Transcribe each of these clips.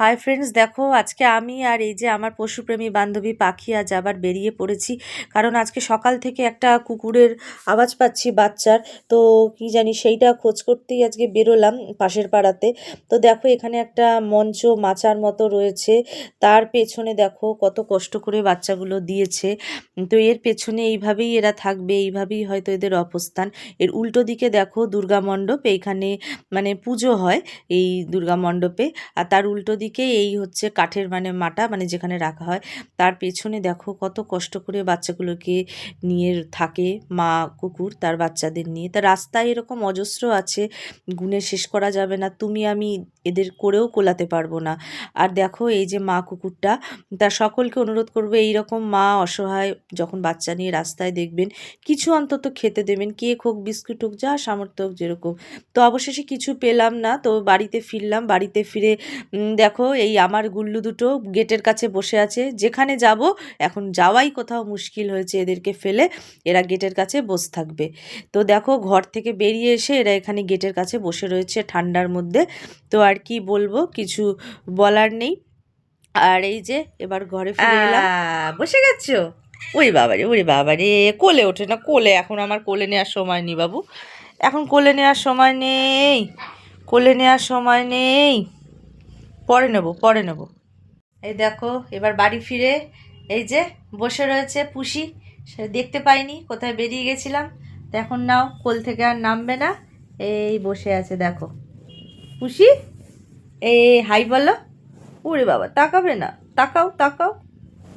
Hi friends দেখো, আজকে আমি আর এই যে আমার পশুপ্রেমী বান্ধবী পাখি আজ আবার বেরিয়ে পড়েছি। কারণ আজকে সকাল থেকে একটা কুকুরের আওয়াজ পাচ্ছি বাচ্চার। তো কি জানি সেইটা খোঁজ করতেই আজকে বেরোলাম পাশের পাড়াতে। তো দেখো, এখানে একটা মঞ্চ মাচার মতো রয়েছে। তার পেছনে দেখো, কত কষ্ট করে বাচ্চাগুলো দিয়েছে। তো এর পেছনে এইভাবেই এরা থাকবে, এইভাবেই হয়তো এদের অবস্থান। এর উল্টো দিকে দেখো, দুর্গা মণ্ডপ, এইখানে মানে পুজো হয় এই দুর্গা মণ্ডপে। আর তার উল্টো দিকে এই হচ্ছে কাঠের মানে মাটা মানে যেখানে রাখা হয় তার পেছনে দেখো কত কষ্ট করে বাচ্চাগুলোকে নিয়ে থাকে মা কুকুর তার বাচ্চাদের নিয়ে। তা রাস্তায় এরকম অজস্র আছে গুণে শেষ করা যাবে না তুমি আমি এদের করেও কোলাতে পারব না। আর দেখো এই যে মা কুকুরটা তার সকলকে অনুরোধ করব এইরকম মা অসহায় যখন বাচ্চা নিয়ে রাস্তায় দেখবেন কিছু অন্তত খেতে দেবেন কেক হোক বিস্কুট হোক যা সামর্থ্য হোক যেরকম। তো অবশেষে কিছু পেলাম না তো বাড়িতে ফিরলাম বাড়িতে ফিরে উম, দেখো এই আমার গুল্লু দুটো গেটের কাছে বসে আছে। যেখানে যাব এখন যাওয়াই কোথাও মুশকিল হয়েছে এদেরকে ফেলে। এরা গেটের কাছে বসে থাকবে। তো দেখো ঘর থেকে বেরিয়ে এসে এরা এখানে গেটের কাছে বসে রয়েছে ঠান্ডার মধ্যে। তো আর কি বলব কিছু বলার নেই। আর এই যে এবার ঘরে ফিরে এলাম। বসে গেছো? ওই বাবারে ওরে বাবারে কোলে ওঠে না কোলে। এখন আমার কোলে নেওয়ার সময় নেই বাবু। এখন কোলে নেওয়ার সময় নেই কোলে নেওয়ার সময় নেই। পরে নেব পরে নেব। এই দেখো, এবার বাড়ি ফিরে এই যে বসে রয়েছে পুষি, সে দেখতে পাইনি, কোথায় বেরিয়ে গেছিলাম। এখন নাও, কোল থেকে আর নামবে না। এই বসে আছে, দেখো। পুষি এই হাই বলো। ওরে বাবা, তাকাবে না। তাকাও তাকাও।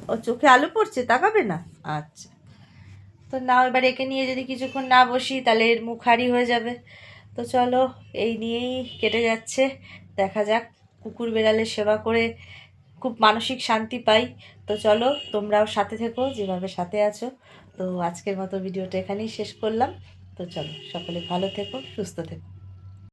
ও চোখে আলো পড়ছে, তাকাবে না? আচ্ছা। তো নাও, এবার একে নিয়ে যদি কিছুক্ষণ না বসি, তাহলে এর মুখ হারি হয়ে যাবে। তো চলো, এই নিয়েই কেটে যাচ্ছে। দেখা যাক। কুকুর বেড়ালের সেবা করে খুব মানসিক শান্তি পাই। তো চলো, তোমরাও সাথে থেকো, যেভাবে সাথে আছো। তো আজকের মতো ভিডিওটা এখানেই শেষ করলাম। তো চলো, সকলে ভালো থেকো, সুস্থ থেকো।